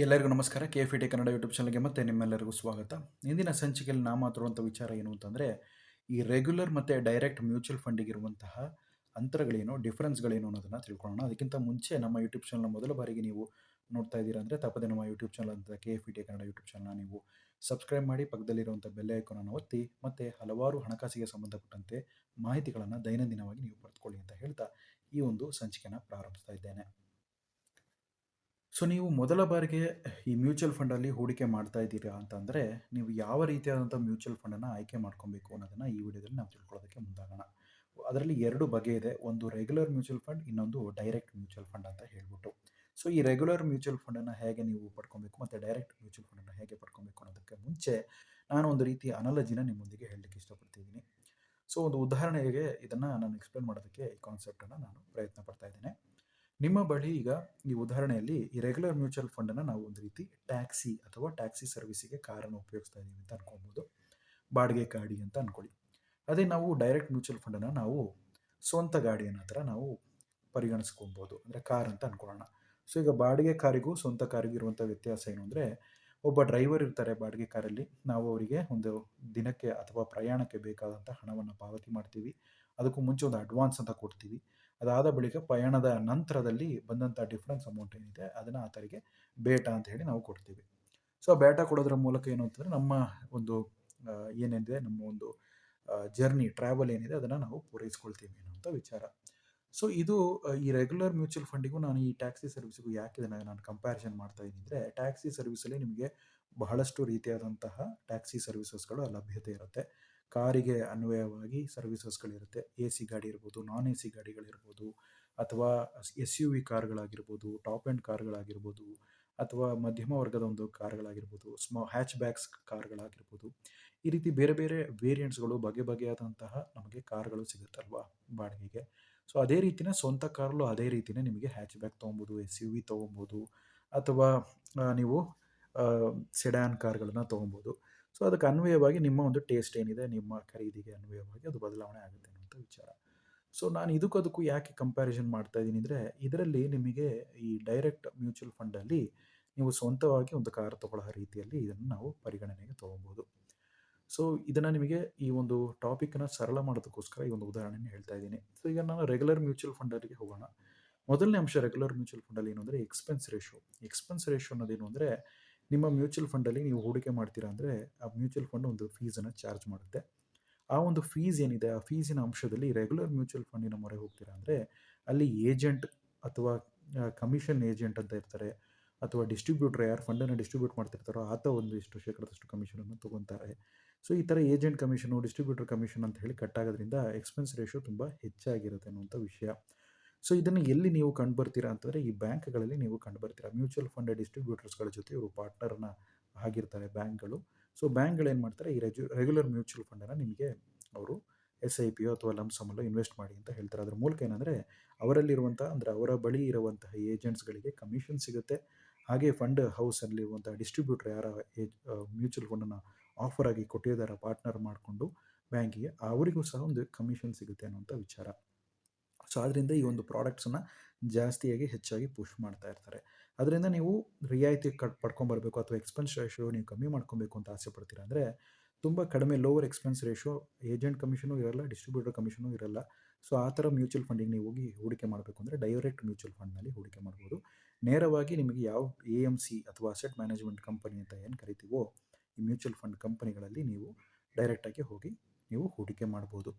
ಎಲ್ಲರಿಗೂ ನಮಸ್ಕಾರ. K F T Kannada YouTube ಚಾನಲ್ಗೆ ಮತ್ತೆ ನಿಮ್ಮೆಲ್ಲರಿಗೂ ಸ್ವಾಗತ. ಇಂದಿನ ಸಂಚಿಕೆಯಲ್ಲಿ ನಾ ಮಾತಾಡುವಂಥ ವಿಚಾರ ಏನು ಅಂತಂದರೆ, ಈ ರೆಗ್ಯುಲರ್ ಮತ್ತು ಡೈರೆಕ್ಟ್ ಮ್ಯೂಚುವಲ್ ಫಂಡಿಗಿರುವಂತಹ ಅಂತರಗಳೇನು ಡಿಫ್ರೆನ್ಸ್ಗಳೇನು ಅನ್ನೋದನ್ನು ತಿಳ್ಕೊಳ್ಳೋಣ. ಅದಕ್ಕಿಂತ ಮುಂಚೆ ನಮ್ಮ ಯೂಟ್ಯೂಬ್ ಚಾನಲ್ನ ಮೊದಲ ಬಾರಿಗೆ ನೀವು ನೋಡ್ತಾ ಇದ್ದೀರಾ ಅಂದರೆ, ತಪ್ಪದೆ ನಮ್ಮ ಯೂಟ್ಯೂಬ್ ಚಾನಲ್ ಅಂತ K F T Kannada YouTube ಚಾನಲ್ನ ನೀವು ಸಬ್ಸ್ಕ್ರೈಬ್ ಮಾಡಿ ಪಕ್ಕದಲ್ಲಿರುವಂಥ ಬೆಲ್ ಐಕೋನನ್ನು ಒತ್ತಿ, ಮತ್ತು ಹಲವಾರು ಹಣಕಾಸಿಗೆ ಸಂಬಂಧಪಟ್ಟಂತೆ ಮಾಹಿತಿಗಳನ್ನು ದೈನಂದಿನವಾಗಿ ನೀವು ಪಡೆದುಕೊಳ್ಳಿ ಅಂತ ಹೇಳ್ತಾ ಈ ಒಂದು ಸಂಚಿಕೆನ ಪ್ರಾರಂಭಿಸ್ತಾ ಇದ್ದೇನೆ. ಸೊ ನೀವು ಮೊದಲ ಬಾರಿಗೆ ಈ ಮ್ಯೂಚುವಲ್ ಫಂಡಲ್ಲಿ ಹೂಡಿಕೆ ಮಾಡ್ತಾ ಇದ್ದೀರಾ ಅಂತಂದರೆ, ನೀವು ಯಾವ ರೀತಿಯಾದಂಥ ಮ್ಯೂಚುವಲ್ ಫಂಡನ್ನು ಆಯ್ಕೆ ಮಾಡ್ಕೊಬೇಕು ಅನ್ನೋದನ್ನು ಈ ವಿಡಿಯೋದಲ್ಲಿ ನಾವು ತಿಳ್ಕೊಳ್ಳೋದಕ್ಕೆ ಮುಂದಾಗೋಣ. ಅದರಲ್ಲಿ ಎರಡು ಬಗೆ ಇದೆ. ಒಂದು ರೆಗ್ಯುಲರ್ ಮ್ಯೂಚುವಲ್ ಫಂಡ್, ಇನ್ನೊಂದು ಡೈರೆಕ್ಟ್ ಮ್ಯೂಚುವಲ್ ಫಂಡ್ ಅಂತ ಹೇಳ್ಬಿಟ್ಟು. ಸೊ ಈ ರೆಗ್ಯುಲರ್ ಮ್ಯೂಚುವಲ್ ಫಂಡನ್ನು ಹೇಗೆ ನೀವು ಪಡ್ಕೊಬೇಕು ಮತ್ತು ಡೈರೆಕ್ಟ್ ಮ್ಯೂಚುವಲ್ ಫಂಡನ್ನು ಹೇಗೆ ಪಡ್ಕೊಬೇಕು ಅನ್ನೋದಕ್ಕೆ ಮುಂಚೆ ನಾನು ಒಂದು ರೀತಿಯ ಅನಾಲಜಿನ ನಿಮ್ಮೊಂದಿಗೆ ಹೇಳಲಿಕ್ಕೆ ಇಷ್ಟಪಡ್ತಿದ್ದೀನಿ ಸೊ ಒಂದು ಉದಾಹರಣೆಗೆ ಇದನ್ನು ನಾನು ಎಕ್ಸ್ಪ್ಲೇನ್ ಮಾಡೋದಕ್ಕೆ ಈ ಕಾನ್ಸೆಪ್ಟನ್ನು ನಾನು ಪ್ರಯತ್ನ ಪಡ್ತಾ ಇದ್ದೇನೆ. ನಿಮ್ಮ ಬಳಿ ಈಗ ಈ ಉದಾಹರಣೆಯಲ್ಲಿ ಈ ರೆಗ್ಯುಲರ್ ಮ್ಯೂಚುವಲ್ ಫಂಡನ್ನು ನಾವು ಒಂದು ರೀತಿ ಟ್ಯಾಕ್ಸಿ ಅಥವಾ ಟ್ಯಾಕ್ಸಿ ಸರ್ವಿಸಿಗೆ ಕಾರನ್ನು ಉಪಯೋಗಿಸ್ತಾ ಇದ್ದೀವಿ ಅಂತ ಅನ್ಕೊಬೋದು. ಬಾಡಿಗೆ ಗಾಡಿ ಅಂತ ಅನ್ಕೊಳ್ಳಿ. ಅದೇ ನಾವು ಡೈರೆಕ್ಟ್ ಮ್ಯೂಚುವಲ್ ಫಂಡನ್ನು ನಾವು ಸ್ವಂತ ಗಾಡಿ ಅನ್ನೋ ಥರ ನಾವು ಪರಿಗಣಿಸ್ಕೊಬೋದು. ಅಂದರೆ ಕಾರ್ ಅಂತ ಅನ್ಕೊಳ್ಳೋಣ. ಸೊ ಈಗ ಬಾಡಿಗೆ ಕಾರಿಗೂ ಸ್ವಂತ ಕಾರಿಗೂ ಇರುವಂಥ ವ್ಯತ್ಯಾಸ ಏನು ಅಂದರೆ ಒಬ್ಬ ಡ್ರೈವರ್ ಇರ್ತಾರೆ ಬಾಡಿಗೆ ಕಾರಲ್ಲಿ. ನಾವು ಅವರಿಗೆ ಒಂದು ದಿನಕ್ಕೆ ಅಥವಾ ಪ್ರಯಾಣಕ್ಕೆ ಬೇಕಾದಂಥ ಹಣವನ್ನು ಪಾವತಿ ಮಾಡ್ತೀವಿ. ಅದಕ್ಕೂ ಮುಂಚೆ ಒಂದು ಅಡ್ವಾನ್ಸ್ ಅಂತ ಕೊಡ್ತೀವಿ. ಅದಾದ ಬಳಿಕ ಪಯಣದ ನಂತರದಲ್ಲಿ ಬಂದಂಥ ಡಿಫ್ರೆನ್ಸ್ ಅಮೌಂಟ್ ಏನಿದೆ, ಅದನ್ನು ಆತರಿಗೆ ಬೇಟ ಅಂತ ಹೇಳಿ ನಾವು ಕೊಡ್ತೀವಿ. ಸೊ ಆ ಬೇಟ ಕೊಡೋದ್ರ ಮೂಲಕ ಏನು ಅಂತಂದರೆ ನಮ್ಮ ಒಂದು ಏನೇನಿದೆ, ನಮ್ಮ ಒಂದು ಜರ್ನಿ ಟ್ರಾವೆಲ್ ಏನಿದೆ, ಅದನ್ನು ನಾವು ಪೂರೈಸ್ಕೊಳ್ತೀವಿ ಅನ್ನೋಂಥ ವಿಚಾರ. ಸೊ ಇದು ಈ ರೆಗ್ಯುಲರ್ ಮ್ಯೂಚುವಲ್ ಫಂಡಿಗೂ ನಾನು ಈ ಟ್ಯಾಕ್ಸಿ ಸರ್ವಿಸ್ಗೂ ಯಾಕೆ ಇದನ್ನು ನಾನು ಕಂಪ್ಯಾರಿಸನ್ ಮಾಡ್ತಾ ಇದ್ದೀನಿ ಅಂದರೆ ಟ್ಯಾಕ್ಸಿ ಸರ್ವಿಸಲ್ಲಿ ನಿಮಗೆ ಬಹಳಷ್ಟು ರೀತಿಯಾದಂತಹ ಟ್ಯಾಕ್ಸಿ ಸರ್ವಿಸಸ್ಗಳು ಲಭ್ಯತೆ ಇರುತ್ತೆ. ಕಾರಿಗೆ ಅನ್ವಯವಾಗಿ ಸರ್ವಿಸಸ್ಗಳಿರುತ್ತೆ. ಎ ಸಿ ಗಾಡಿ ಇರ್ಬೋದು, ನಾನ್ ಎ ಸಿ ಗಾಡಿಗಳಿರ್ಬೋದು, ಅಥವಾ ಎಸ್ ಯು ವಿ ಕಾರ್ಗಳಾಗಿರ್ಬೋದು, ಟಾಪ್ ಎಂಡ್ ಕಾರ್ಗಳಾಗಿರ್ಬೋದು, ಅಥವಾ ಮಧ್ಯಮ ವರ್ಗದ ಒಂದು ಕಾರ್ಗಳಾಗಿರ್ಬೋದು, ಸ್ಮಾ ಹ್ಯಾಚ್ ಬ್ಯಾಕ್ಸ್ ಕಾರ್ಗಳಾಗಿರ್ಬೋದು. ಈ ರೀತಿ ಬೇರೆ ಬೇರೆ ವೇರಿಯಂಟ್ಸ್ಗಳು ಬಗೆ ಬಗೆಯಾದಂತಹ ನಮಗೆ ಕಾರ್ಗಳು ಸಿಗುತ್ತಲ್ವಾ ಬಾಡಿಗೆಗೆ. ಸೊ, ಅದೇ ರೀತಿನೇ ಸ್ವಂತ ಕಾರ್ಲು ಅದೇ ರೀತಿನೇ ನಿಮಗೆ ಹ್ಯಾಚ್ ಬ್ಯಾಕ್ ತೊಗೊಬೋದು ಎಸ್ ಯು ವಿ ತೊಗೊಬೋದು, ಅಥವಾ ನೀವು ಸೆಡ್ಯಾನ್ ಕಾರ್ಗಳನ್ನು ತೊಗೊಬೋದು. ಸೊ ಅದಕ್ಕೆ ಅನ್ವಯವಾಗಿ ನಿಮ್ಮ ಒಂದು ಟೇಸ್ಟ್ ಏನಿದೆ, ನಿಮ್ಮ ಖರೀದಿಗೆ ಅನ್ವಯವಾಗಿ ಅದು ಬದಲಾವಣೆ ಆಗುತ್ತೆ ಅನ್ನೋಂಥ ವಿಚಾರ. ಸೊ ನಾನು ಇದಕ್ಕೂ ಅದಕ್ಕೂ ಯಾಕೆ ಕಂಪ್ಯಾರಿಸನ್ ಮಾಡ್ತಾ ಇದ್ದೀನಿ ಅಂದರೆ, ಇದರಲ್ಲಿ ನಿಮಗೆ ಈ ಡೈರೆಕ್ಟ್ ಮ್ಯೂಚುವಲ್ ಫಂಡಲ್ಲಿ ನೀವು ಸ್ವಂತವಾಗಿ ಒಂದು ಕಾರ್ ತಗೊಳ್ಳೋ ರೀತಿಯಲ್ಲಿ ಇದನ್ನು ನಾವು ಪರಿಗಣನೆಗೆ ತೊಗೊಬೋದು ಸೊ ಇದನ್ನು ನಿಮಗೆ ಈ ಒಂದು ಟಾಪಿಕ್ನ ಸರಳ ಮಾಡೋದಕ್ಕೋಸ್ಕರ ಈ ಒಂದು ಉದಾಹರಣೆಯನ್ನು ಹೇಳ್ತಾ ಇದ್ದೀನಿ. ಸೊ ಈಗ ನಾನು ರೆಗ್ಯುಲರ್ ಮ್ಯೂಚುವಲ್ ಫಂಡಲ್ಲಿಗೆ ಹೋಗೋಣ. ಮೊದಲನೇ ಅಂಶ ರೆಗ್ಯುಲರ್ ಮ್ಯೂಚುವಲ್ ಫಂಡಲ್ಲಿ ಏನು ಅಂದರೆ ಎಕ್ಸ್ಪೆನ್ಸ್ ರೇಷೋ ಎಕ್ಸ್ಪೆನ್ಸ್ ರೇಷೋ ಅನ್ನೋದೇನು ಅಂದರೆ ನಿಮ್ಮ ಮ್ಯೂಚುವಲ್ ಫಂಡಲ್ಲಿ ನೀವು ಹೂಡಿಕೆ ಮಾಡ್ತೀರಾ ಅಂದರೆ ಆ ಮ್ಯೂಚುವಲ್ ಫಂಡ್ ಒಂದು ಫೀಸನ್ನು ಚಾರ್ಜ್ ಮಾಡುತ್ತೆ. ಆ ಒಂದು ಫೀಸ್ ಏನಿದೆ, ಆ ಫೀಸಿನ ಅಂಶದಲ್ಲಿ ರೆಗ್ಯುಲರ್ ಮ್ಯೂಚುವಲ್ ಫಂಡಿನ ಮೊರೆ ಹೋಗ್ತೀರಾ ಅಂದರೆ ಅಲ್ಲಿ ಏಜೆಂಟ್ ಅಥವಾ ಕಮಿಷನ್ ಏಜೆಂಟ್ ಅಂತ ಇರ್ತಾರೆ, ಅಥವಾ ಡಿಸ್ಟ್ರಿಬ್ಯೂಟರ್ ಯಾರು ಫಂಡನ್ನು ಡಿಸ್ಟ್ರಿಬ್ಯೂಟ್ ಮಾಡ್ತಿರ್ತಾರೋ ಆತ ಒಂದು ಇಷ್ಟು ಶೇಕಡದಷ್ಟು ಕಮಿಷನನ್ನು ತೊಗೊತಾರೆ ಸೊ, ಈ ಥರ ಏಜೆಂಟ್ ಕಮಿಷನು, ಡಿಸ್ಟ್ರಿಬ್ಯೂಟರ್ ಕಮಿಷನ್ ಅಂತ ಹೇಳಿ ಕಟ್ಟಾಗೋದ್ರಿಂದ ಎಕ್ಸ್ಪೆನ್ಸ್ ರೇಷೋ ತುಂಬ ಹೆಚ್ಚಾಗಿರುತ್ತೆ ಅನ್ನುವಂಥ ವಿಷಯ. ಸೊ ಇದನ್ನು ಎಲ್ಲಿ ನೀವು ಕಂಡುಬರ್ತೀರಾ ಅಂತಂದರೆ, ಈ ಬ್ಯಾಂಕ್ಗಳಲ್ಲಿ ನೀವು ಕಂಡುಬರ್ತೀರಾ? ಮ್ಯೂಚುವಲ್ ಫಂಡ್ ಡಿಸ್ಟ್ರಿಬ್ಯೂಟರ್ಸ್ಗಳ ಜೊತೆ ಇವರು ಪಾರ್ಟ್ನರ್ನ ಆಗಿರ್ತಾರೆ ಬ್ಯಾಂಕ್ಗಳು. ಸೊ ಬ್ಯಾಂಕ್ಗಳು ಏನು ಮಾಡ್ತಾರೆ? ಈ ರೆಜು ರೆಗ್ಯುಲರ್ ಮ್ಯೂಚುವಲ್ ಫಂಡನ್ನು ನಿಮಗೆ ಅವರು ಎಸ್ ಐ ಪಿ ಅಥವಾ ಲಂಸಮಲ್ಲೋ ಇನ್ವೆಸ್ಟ್ ಮಾಡಿ ಅಂತ ಹೇಳ್ತಾರೆ. ಅದ್ರ ಮೂಲಕ ಏನಂದರೆ ಅವರಲ್ಲಿರುವಂಥ ಅಂದರೆ ಅವರ ಬಳಿ ಇರುವಂತಹ ಏಜೆಂಟ್ಸ್ಗಳಿಗೆ ಕಮಿಷನ್ ಸಿಗುತ್ತೆ. ಹಾಗೆ ಫಂಡ್ ಹೌಸಲ್ಲಿರುವಂಥ ಡಿಸ್ಟ್ರಿಬ್ಯೂಟರ್ ಯಾರ ಮ್ಯೂಚುವಲ್ ಫಂಡನ್ನು ಆಫರ್ ಆಗಿ ಕೊಟ್ಟಿದ್ದಾರೆ ಪಾರ್ಟ್ನರ್ ಮಾಡಿಕೊಂಡು ಬ್ಯಾಂಕಿಗೆ, ಅವರಿಗೂ ಸಹ ಒಂದು ಕಮಿಷನ್ ಸಿಗುತ್ತೆ ಅನ್ನುವಂಥ ವಿಚಾರ. ಸೊ ಆದ್ದರಿಂದ ಈ ಒಂದು ಪ್ರಾಡಕ್ಟ್ಸನ್ನು ಜಾಸ್ತಿಯಾಗಿ ಹೆಚ್ಚಾಗಿ ಪುಷ್ ಮಾಡ್ತಾ ಇರ್ತಾರೆ. ಅದರಿಂದ ನೀವು ರಿಯಾಯಿತಿ ಕಟ್ ಪಡ್ಕೊಂಬರ್ಬೇಕು ಅಥವಾ ಎಕ್ಸ್ಪೆನ್ಸ್ ರೇಷಿಯೋ ನೀವು ಕಮ್ಮಿ ಮಾಡ್ಕೊಬೇಕು ಅಂತ ಆಸೆ ಪಡ್ತೀರಾ ಅಂದರೆ ತುಂಬ ಕಡಿಮೆ lower expense ratio agent commission ಇರಲ್ಲ ಡಿಸ್ಟ್ರಿಬ್ಯೂಟರ್ ಕಮಿಷನು ಇರಲ್ಲ. ಸೊ ಆ ಥರ ಮ್ಯೂಚುವಲ್ ಫಂಡಿಗೆ ನೀವು ಹೋಗಿ ಹೂಡಿಕೆ ಮಾಡಬೇಕು ಅಂದರೆ ಡೈರೆಕ್ಟ್ ಮ್ಯೂಚುವಲ್ ಫಂಡ್ನಲ್ಲಿ ಹೂಡಿಕೆ ಮಾಡ್ಬೋದು. ನೇರವಾಗಿ ನಿಮಗೆ ಯಾವ ಎ ಎಂ ಸಿ ಅಥವಾ ಅಸೆಟ್ ಮ್ಯಾನೇಜ್ಮೆಂಟ್ ಕಂಪನಿ ಅಂತ ಏನು ಕರಿತೀವೋ ಈ ಮ್ಯೂಚುವಲ್ ಫಂಡ್ ಕಂಪನಿಗಳಲ್ಲಿ ನೀವು ಡೈರೆಕ್ಟಾಗಿ ಹೋಗಿ ನೀವು ಹೂಡಿಕೆ ಮಾಡ್ಬೋದು.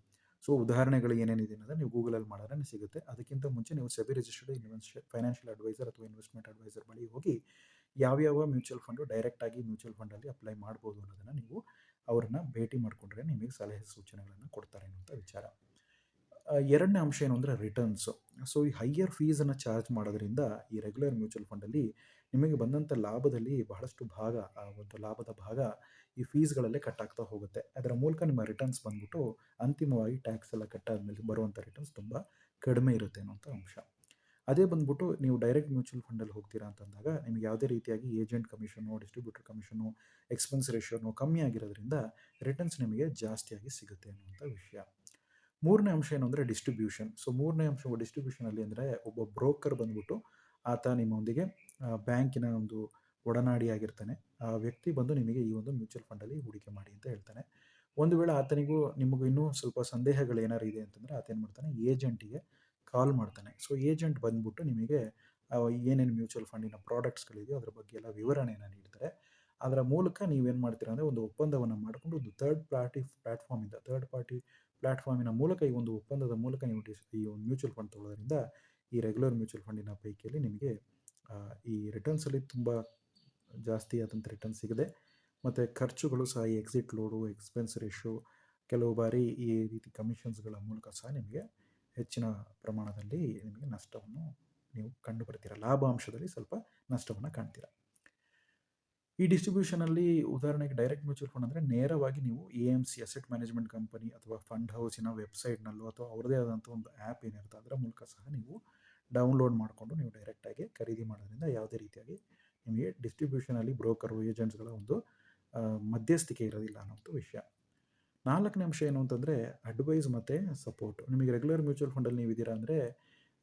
ಸೊ ಉದಾಹರಣೆಗಳು ಏನೇನಿದೆ ಅನ್ನೋದು ನೀವು ಗೂಗಲಲ್ಲಿ ಮಾಡಿದ್ರೆ ಸಿಗುತ್ತೆ. ಅದಕ್ಕಿಂತ ಮುಂಚೆ ನೀವು SEBI registered invest financial adviser ಅಥವಾ ಇನ್ವೆಸ್ಟ್ಮೆಂಟ್ ಅಡ್ವೈಸರ್ ಬಳಿ ಹೋಗಿ ಯಾವ್ಯಾವ ಮ್ಯೂಚುವಲ್ ಫಂಡು ಡೈರೆಕ್ಟಾಗಿ ಮ್ಯೂಚುವಲ್ ಫಂಡಲ್ಲಿ ಅಪ್ಲೈ ಮಾಡ್ಬೋದು ಅನ್ನೋದನ್ನು ನೀವು ಅವ್ರನ್ನ ಭೇಟಿ ಮಾಡಿಕೊಂಡ್ರೆ ನಿಮಗೆ ಸಲಹೆ ಸೂಚನೆಗಳನ್ನು ಕೊಡ್ತಾರೆ ಅನ್ನುವಂಥ ವಿಚಾರ. ಎರಡನೇ ಅಂಶ ಏನು ಅಂದರೆ ರಿಟರ್ನ್ಸು ಸೊ ಈ ಹೈಯರ್ ಫೀಸನ್ನು ಚಾರ್ಜ್ ಮಾಡೋದ್ರಿಂದ ಈ ರೆಗ್ಯುಲರ್ ಮ್ಯೂಚುವಲ್ ಫಂಡಲ್ಲಿ ನಿಮಗೆ ಬಂದಂಥ ಲಾಭದಲ್ಲಿ ಬಹಳಷ್ಟು ಭಾಗ, ಆ, ಒಂದು ಲಾಭದ ಭಾಗ ಈ ಫೀಸ್ಗಳಲ್ಲೇ ಕಟ್ಟಾಗ್ತಾ ಹೋಗುತ್ತೆ. ಅದರ ಮೂಲಕ ನಿಮ್ಮ ರಿಟರ್ನ್ಸ್ ಬಂದ್ಬಿಟ್ಟು ಅಂತಿಮವಾಗಿ ಟ್ಯಾಕ್ಸ್ ಎಲ್ಲ ಕಟ್ಟಾದ್ಮೇಲೆ ಬರುವಂಥ ರಿಟರ್ನ್ಸ್ ತುಂಬ ಕಡಿಮೆ ಇರುತ್ತೆ ಅನ್ನೋಂಥ ಅಂಶ. ಅದೇ ಬಂದ್ಬಿಟ್ಟು ನೀವು ಡೈರೆಕ್ಟ್ ಮ್ಯೂಚುವಲ್ ಫಂಡಲ್ಲಿ ಹೋಗ್ತೀರಾ ಅಂತಂದಾಗ ನಿಮಗೆ ಯಾವುದೇ ರೀತಿಯಾಗಿ agent commission distributor commission expense ration ಕಮ್ಮಿ ಆಗಿರೋದ್ರಿಂದ ರಿಟರ್ನ್ಸ್ ನಿಮಗೆ ಜಾಸ್ತಿಯಾಗಿ ಸಿಗುತ್ತೆ ಅನ್ನುವಂಥ ವಿಷಯ. ಮೂರನೇ ಅಂಶ ಏನು ಅಂದರೆ ಡಿಸ್ಟ್ರಿಬ್ಯೂಷನ್ ಸೊ ಮೂರನೇ ಅಂಶ ಡಿಸ್ಟ್ರಿಬ್ಯೂಷನಲ್ಲಿ ಅಂದರೆ ಒಬ್ಬ ಬ್ರೋಕರ್ ಬಂದ್ಬಿಟ್ಟು ಆತ ನಿಮ್ಮೊಂದಿಗೆ ಬ್ಯಾಂಕಿನ ಒಂದು ಒಡನಾಡಿಯಾಗಿರ್ತಾನೆ. ಆ ವ್ಯಕ್ತಿ ಬಂದು ನಿಮಗೆ ಈ ಒಂದು ಮ್ಯೂಚುವಲ್ ಫಂಡಲ್ಲಿ ಹೂಡಿಕೆ ಮಾಡಿ ಅಂತ ಹೇಳ್ತಾನೆ. ಒಂದು ವೇಳೆ ಆತನಿಗೂ ನಿಮಗೂ ಇನ್ನೂ ಸ್ವಲ್ಪ ಸಂದೇಹಗಳು ಏನಾರು ಇದೆ ಅಂತಂದರೆ ಆತ ಏನು ಮಾಡ್ತಾನೆ ಏಜೆಂಟಿಗೆ ಕಾಲ್ ಮಾಡ್ತಾನೆ. ಸೊ ಏಜೆಂಟ್ ಬಂದ್ಬಿಟ್ಟು ನಿಮಗೆ ಏನೇನು ಮ್ಯೂಚುವಲ್ ಫಂಡಿನ ಪ್ರಾಡಕ್ಟ್ಸ್ಗಳಿದೆಯೋ ಅದ್ರ ಬಗ್ಗೆ ಎಲ್ಲ ವಿವರಣೆಯನ್ನು ನೀಡ್ತಾರೆ. ಅದರ ಮೂಲಕ ನೀವೇನು ಮಾಡ್ತೀರಾ ಅಂದರೆ ಒಂದು ಒಪ್ಪಂದವನ್ನು ಮಾಡಿಕೊಂಡು ಒಂದು ಥರ್ಡ್ ಪಾರ್ಟಿ ಪ್ಲ್ಯಾಟ್ಫಾರ್ಮಿಂದ ಥರ್ಡ್ ಪಾರ್ಟಿ ಪ್ಲ್ಯಾಟ್ಫಾರ್ಮಿನ ಮೂಲಕ ಈ ಒಂದು ಒಪ್ಪಂದದ ಮೂಲಕ ನೀವು ಈ ಒಂದು ಮ್ಯೂಚುವಲ್ ಫಂಡ್ ತೊಗೊಳ್ಳೋದ್ರಿಂದ ಈ ರೆಗ್ಯುಲರ್ ಮ್ಯೂಚುವಲ್ ಫಂಡಿನ ಪೈಕಿಯಲ್ಲಿ ನಿಮಗೆ ಈ ರಿಟರ್ನ್ಸಲ್ಲಿ ತುಂಬ ಜಾಸ್ತಿ ಆದಂಥ ರಿಟರ್ನ್ ಸಿಗದೆ, ಮತ್ತು ಖರ್ಚುಗಳು ಸಹ ಈ ಎಕ್ಸಿಟ್ ಲೋಡು, ಎಕ್ಸ್ಪೆನ್ಸ್ ರೇಷಿಯೋ ಕೆಲವು ಬಾರಿ ಈ ರೀತಿ ಕಮಿಷನ್ಸ್ಗಳ ಮೂಲಕ ಸಹ ನಿಮಗೆ ಹೆಚ್ಚಿನ ಪ್ರಮಾಣದಲ್ಲಿ ನಿಮಗೆ ನಷ್ಟವನ್ನು ನೀವು ಕಂಡು ಬರ್ತೀರ ಲಾಭಾಂಶದಲ್ಲಿ ಸ್ವಲ್ಪ ನಷ್ಟವನ್ನು ಕಾಣ್ತೀರ. ಈ ಡಿಸ್ಟ್ರಿಬ್ಯೂಷನಲ್ಲಿ ಉದಾಹರಣೆಗೆ ಡೈರೆಕ್ಟ್ ಮ್ಯೂಚುವಲ್ ಫಂಡ್ ಅಂದರೆ ನೇರವಾಗಿ ನೀವು A M C asset management company ಅಥವಾ ಫಂಡ್ ಹೌಸಿನ ವೆಬ್ಸೈಟ್ನಲ್ಲೂ ಅಥವಾ ಅವರದೇ ಆದಂಥ ಒಂದು ಆ್ಯಪ್ ಏನಿರುತ್ತೆ ಅದರ ಮೂಲಕ ಸಹ ನೀವು ಡೌನ್ಲೋಡ್ ಮಾಡಿಕೊಂಡು ನೀವು ಡೈರೆಕ್ಟಾಗಿ ಖರೀದಿ ಮಾಡೋದ್ರಿಂದ ಯಾವುದೇ ರೀತಿಯಾಗಿ ನಿಮಗೆ ಡಿಸ್ಟ್ರಿಬ್ಯೂಷನಲ್ಲಿ ಬ್ರೋಕರು ಏಜೆಂಟ್ಸ್ಗಳ ಒಂದು ಮಧ್ಯಸ್ಥಿಕೆ ಇರೋದಿಲ್ಲ ಅನ್ನೋಂಥ ವಿಷಯ. ನಾಲ್ಕನೇ ಅಂಶ ಏನು ಅಂತಂದರೆ ಅಡ್ವೈಸ್ ಮತ್ತು ಸಪೋರ್ಟ್ ನಿಮಗೆ ರೆಗ್ಯುಲರ್ ಮ್ಯೂಚುವಲ್ ಫಂಡಲ್ಲಿ ನೀವು ಇದ್ದೀರಾ ಅಂದರೆ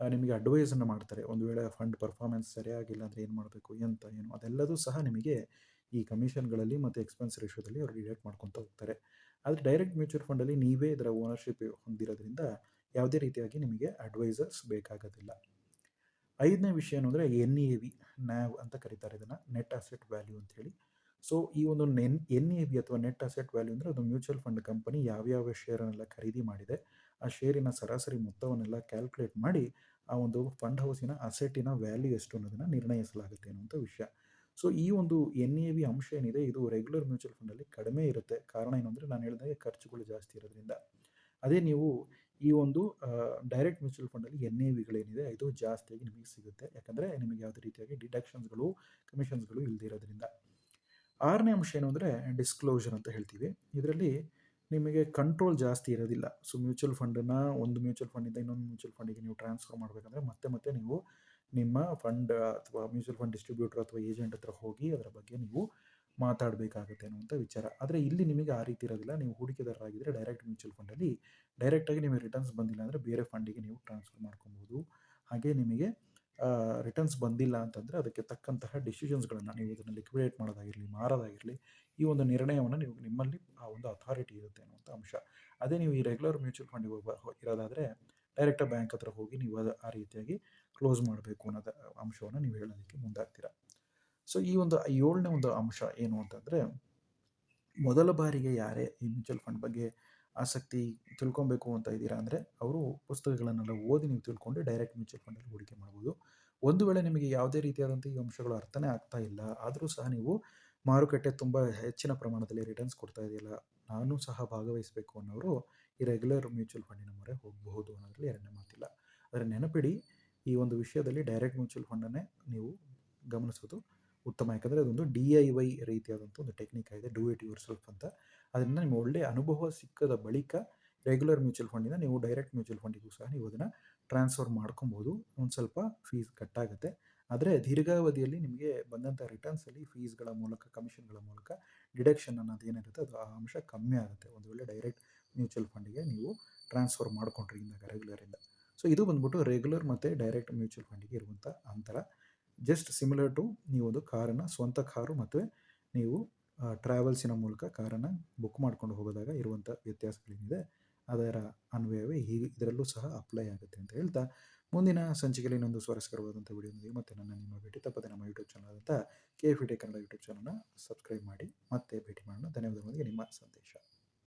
ನಿಮಗೆ ಅಡ್ವೈಸನ್ನು ಮಾಡ್ತಾರೆ. ಒಂದು ವೇಳೆ ಫಂಡ್ ಪರ್ಫಾರ್ಮೆನ್ಸ್ ಸರಿಯಾಗಿಲ್ಲ ಅಂದರೆ ಏನು ಮಾಡಬೇಕು, ಎಂತ, ಏನು, ಅದೆಲ್ಲದೂ ಸಹ ನಿಮಗೆ ಈ ಕಮಿಷನ್ಗಳಲ್ಲಿ ಮತ್ತು ಎಕ್ಸ್ಪೆನ್ಸ್ ರೇಷೋದಲ್ಲಿ ಅವರು ಡಿಡಕ್ಟ್ ಮಾಡ್ಕೊತ ಹೋಗ್ತಾರೆ. ಆದರೆ ಡೈರೆಕ್ಟ್ ಮ್ಯೂಚುವಲ್ ಫಂಡಲ್ಲಿ ನೀವೇ ಇದರ ಓನರ್ಶಿಪ್ ಹೊಂದಿರೋದ್ರಿಂದ ಯಾವುದೇ ರೀತಿಯಾಗಿ ನಿಮಗೆ ಅಡ್ವೈಸರ್ಸ್ ಬೇಕಾಗೋದಿಲ್ಲ. ಐದನೇ ವಿಷಯ ಏನು ಅಂದರೆ ಎನ್ ಎ ವಿ ನ್ಯಾವ್ ಅಂತ ಕರೀತಾರೆ ಇದನ್ನು ನೆಟ್ ಅಸೆಟ್ ವ್ಯಾಲ್ಯೂ ಅಂತೇಳಿ ಸೊ ಈ ಒಂದು ನೆನ್ ಎನ್ ಎ ವಿ ಅಥವಾ ನೆಟ್ ಅಸೆಟ್ ವ್ಯಾಲ್ಯೂ ಅಂದರೆ ಅದು ಮ್ಯೂಚುವಲ್ ಫಂಡ್ ಕಂಪನಿ ಯಾವ್ಯಾವ ಶೇರನ್ನೆಲ್ಲ ಖರೀದಿ ಮಾಡಿದೆ ಆ ಶೇರಿನ ಸರಾಸರಿ ಮೊತ್ತವನ್ನೆಲ್ಲ ಕ್ಯಾಲ್ಕುಲೇಟ್ ಮಾಡಿ ಆ ಒಂದು ಫಂಡ್ ಹೌಸಿನ ಅಸೆಟಿನ ವ್ಯಾಲ್ಯೂ ಎಷ್ಟು ಅನ್ನೋದನ್ನು ನಿರ್ಣಯಿಸಲಾಗುತ್ತೆ ಅನ್ನುವಂಥ ವಿಷಯ. ಸೊ ಈ ಒಂದು ಎನ್ ಎ ವಿ ಅಂಶ ಏನಿದೆ, ಇದು ರೆಗ್ಯುಲರ್ ಮ್ಯೂಚುವಲ್ ಫಂಡಲ್ಲಿ ಕಡಿಮೆ ಇರುತ್ತೆ. ಕಾರಣ ಏನು ಅಂದರೆ ನಾನು ಹೇಳಿದಾಗೆ ಖರ್ಚುಗಳು ಜಾಸ್ತಿ ಇರೋದ್ರಿಂದ. ಅದೇ ನೀವು ಈ ಒಂದು ಡೈರೆಕ್ಟ್ ಮ್ಯೂಚುವಲ್ ಫಂಡಲ್ಲಿ ಎನ್ ಎ ವಿಗಳೇನಿದೆ ಇದು ಜಾಸ್ತಿಯಾಗಿ ನಿಮಗೆ ಸಿಗುತ್ತೆ. ಯಾಕಂದರೆ ನಿಮಗೆ ಯಾವುದೇ ರೀತಿಯಾಗಿ ಡಿಡಕ್ಷನ್ಸ್ಗಳು ಕಮಿಷನ್ಸ್ಗಳು ಇಲ್ಲದಿರೋದ್ರಿಂದ ಆರನೇ ಅಂಶ ಏನು ಅಂದರೆ ಡಿಸ್ಕ್ಲೋಷರ್ ಅಂತ ಹೇಳ್ತೀವಿ. ಇದರಲ್ಲಿ ನಿಮಗೆ ಕಂಟ್ರೋಲ್ ಜಾಸ್ತಿ ಇರೋದಿಲ್ಲ. ಸೊ ಮ್ಯೂಚುವಲ್ ಫಂಡನ್ನು ಒಂದು ಮ್ಯೂಚುವಲ್ ಫಂಡಿಂದ ಇನ್ನೊಂದು ಮ್ಯೂಚುವಲ್ ಫಂಡಿಗೆ ನೀವು ಟ್ರಾನ್ಸ್ಫರ್ ಮಾಡಬೇಕಂದ್ರೆ ಮತ್ತೆ ಮತ್ತೆ ನೀವು ನಿಮ್ಮ ಫಂಡ್ ಅಥವಾ ಮ್ಯೂಚುವಲ್ ಫಂಡ್ ಡಿಸ್ಟ್ರಿಬ್ಯೂಟರ್ ಅಥವಾ ಏಜೆಂಟ್ ಹತ್ರ ಹೋಗಿ ಅದರ ಬಗ್ಗೆ ನೀವು ಮಾತಾಡಬೇಕಾಗುತ್ತೆ ಅನ್ನುವಂಥ ವಿಚಾರ. ಆದರೆ ಇಲ್ಲಿ ನಿಮಗೆ ಆ ರೀತಿ ಇರೋದಿಲ್ಲ. ನೀವು ಹೂಡಿಕೆದಾರರಾಗಿದ್ದರೆ ಡೈರೆಕ್ಟ್ ಮ್ಯೂಚುವಲ್ ಫಂಡಲ್ಲಿ ಡೈರೆಕ್ಟಾಗಿ ನಿಮಗೆ ರಿಟರ್ನ್ಸ್ ಬಂದಿಲ್ಲ ಅಂದರೆ ಬೇರೆ ಫಂಡಿಗೆ ನೀವು ಟ್ರಾನ್ಸ್ಫರ್ ಮಾಡ್ಕೊಬೋದು. ಹಾಗೆ ನಿಮಗೆ ರಿಟರ್ನ್ಸ್ ಬಂದಿಲ್ಲ ಅಂತಂದರೆ ಅದಕ್ಕೆ ತಕ್ಕಂತಹ ಡಿಸಿಷನ್ಸ್ಗಳನ್ನು ನೀವು ಇದನ್ನು ಲಿಕ್ವಿಡೇಟ್ ಮಾಡೋದಾಗಿರಲಿ, ಮಾರೋದಾಗಿರಲಿ ಈ ಒಂದು ನಿರ್ಣಯವನ್ನು ನೀವು ನಿಮ್ಮಲ್ಲಿ ಆ ಒಂದು ಅಥಾರಿಟಿ ಇರುತ್ತೆ ಅನ್ನುವಂಥ ಅಂಶ. ಅದೇ ನೀವು ಈ ರೆಗ್ಯುಲರ್ ಮ್ಯೂಚುವಲ್ ಫಂಡಿಗೆ ಇರೋದಾದರೆ ಡೈರೆಕ್ಟಾಗಿ ಬ್ಯಾಂಕ್ ಹತ್ರ ಹೋಗಿ ನೀವು ಅದು ಆ ರೀತಿಯಾಗಿ ಕ್ಲೋಸ್ ಮಾಡಬೇಕು ಅನ್ನೋದ ಅಂಶವನ್ನು ನೀವು ಹೇಳೋದಕ್ಕೆ ಮುಂದಾಗ್ತೀರಾ. ಸೊ ಈ ಒಂದು ಏಳನೇ ಒಂದು ಅಂಶ ಏನು ಅಂತಂದರೆ, ಮೊದಲ ಬಾರಿಗೆ ಯಾರೇ ಈ ಮ್ಯೂಚುವಲ್ ಫಂಡ್ ಬಗ್ಗೆ ಆಸಕ್ತಿ ತಿಳ್ಕೊಬೇಕು ಅಂತ ಇದ್ದೀರಾ ಅಂದರೆ, ಅವರು ಪುಸ್ತಕಗಳನ್ನೆಲ್ಲ ಓದಿ ನೀವು ತಿಳ್ಕೊಂಡು ಡೈರೆಕ್ಟ್ ಮ್ಯೂಚುವಲ್ ಫಂಡಲ್ಲಿ ಹೂಡಿಕೆ ಮಾಡ್ಬೋದು. ಒಂದು ವೇಳೆ ನಿಮಗೆ ಯಾವುದೇ ರೀತಿಯಾದಂಥ ಈ ಅಂಶಗಳು ಅರ್ಥನೇ ಆಗ್ತಾ ಇಲ್ಲ, ಆದರೂ ಸಹ ನೀವು ಮಾರುಕಟ್ಟೆ ತುಂಬ ಹೆಚ್ಚಿನ ಪ್ರಮಾಣದಲ್ಲಿ ರಿಟರ್ನ್ಸ್ ಕೊಡ್ತಾ ಇದೆಯಲ್ಲ, ನಾನು ಸಹ ಭಾಗವಹಿಸಬೇಕು ಅನ್ನೋರು ಈ ರೆಗ್ಯುಲರ್ ಮ್ಯೂಚುವಲ್ ಫಂಡಿನ ಮೊರೆ ಹೋಗಬಹುದು ಅನ್ನೋದ್ರಲ್ಲಿ ಎರಡನೇ ಮಾತಿಲ್ಲ. ಆದರೆ ನೆನಪಿಡಿ, ಈ ಒಂದು ವಿಷಯದಲ್ಲಿ ಡೈರೆಕ್ಟ್ ಮ್ಯೂಚುವಲ್ ಫಂಡನ್ನೇ ನೀವು ಗಮನಿಸೋದು ಉತ್ತಮ. ಯಾಕಂದರೆ ಅದೊಂದು ಡಿ ಐ ವೈ ರೀತಿಯಾದಂಥ ಒಂದು ಟೆಕ್ನಿಕ್ ಆಗಿದೆ ಡೂ ಇಟ್ ಯುವರ್ ಸೆಲ್ಫ್ ಅಂತ. ಅದರಿಂದ ನಿಮಗೆ ಒಳ್ಳೆಯ ಅನುಭವ ಸಿಕ್ಕದ ಬಳಿಕ ರೆಗ್ಯುಲರ್ ಮ್ಯೂಚುವಲ್ ಫಂಡಿಂದ ನೀವು ಡೈರೆಕ್ಟ್ ಮ್ಯೂಚುವಲ್ ಫಂಡಿಗೂ ಸಹ ನೀವು ಅದನ್ನು ಟ್ರಾನ್ಸ್ಫರ್ ಮಾಡ್ಕೊಬೋದು. ಒಂದು ಸ್ವಲ್ಪ ಫೀಸ್ ಕಟ್ಟಾಗುತ್ತೆ. ಆದರೆ ದೀರ್ಘಾವಧಿಯಲ್ಲಿ ನಿಮಗೆ ಬಂದಂಥ ರಿಟರ್ನ್ಸಲ್ಲಿ ಫೀಸ್ಗಳ ಮೂಲಕ ಕಮಿಷನ್ಗಳ ಮೂಲಕ ಡಿಡಕ್ಷನ್ ಅನ್ನೋದು ಏನಿರುತ್ತೆ ಅದು ಆ ಅಂಶ ಕಮ್ಮಿ ಆಗುತ್ತೆ. ಒಂದು ವೇಳೆ ಡೈರೆಕ್ಟ್ ಮ್ಯೂಚುವಲ್ ಫಂಡಿಗೆ ನೀವು ಟ್ರಾನ್ಸ್ಫರ್ ಮಾಡಿಕೊಂಡ್ರಿ ಇಂದಾಗ ರೆಗ್ಯುಲರಿಂದ ಸೊ ಇದು. ಬಂದ್ಬಿಟ್ಟು ರೆಗ್ಯುಲರ್ ಮತ್ತು ಡೈರೆಕ್ಟ್ ಮ್ಯೂಚುವಲ್ ಫಂಡಿಗೆ ಇರುವಂಥ ಅಂತರ. ಜಸ್ಟ್ ಸಿಮಿಲರ್ ಟು ನೀವೊಂದು ಕಾರನ್ನು ಸ್ವಂತ ಕಾರು ಮತ್ತು ನೀವು ಟ್ರಾವೆಲ್ಸಿನ ಮೂಲಕ ಕಾರನ್ನು ಬುಕ್ ಮಾಡ್ಕೊಂಡು ಹೋಗೋದಾಗ ಇರುವಂಥ ವ್ಯತ್ಯಾಸಗಳೇನಿದೆ ಅದರ ಅನ್ವಯವೇ ಹೀಗೆ ಇದರಲ್ಲೂ ಸಹ ಅಪ್ಲೈ ಆಗುತ್ತೆ ಅಂತ ಹೇಳ್ತಾ ಮುಂದಿನ ಸಂಚಿಕೆಯಲ್ಲಿ ಇನ್ನೊಂದು ಸ್ವಾರಸ್ಯಕರವಾದಂಥ ವಿಡಿಯೋದೊಂದಿಗೆ ಮತ್ತೆ ನನ್ನ ನಿಮ್ಮ ಭೇಟಿ. ತಪ್ಪದೆ ನಮ್ಮ ಯೂಟ್ಯೂಬ್ ಚಾನಲ್ ಆದಂಥ ಕೆ ಎಫ್ ಕನ್ನಡ ಯೂಟ್ಯೂಬ್ ಚಾನಲ್ನ ಸಬ್ಸ್ಕ್ರೈಬ್ ಮಾಡಿ ಮತ್ತೆ ಭೇಟಿ ಮಾಡೋಣ. ಧನ್ಯವಾದಗಳೊಂದಿಗೆ ನಿಮ್ಮ ಸಂದೇಶ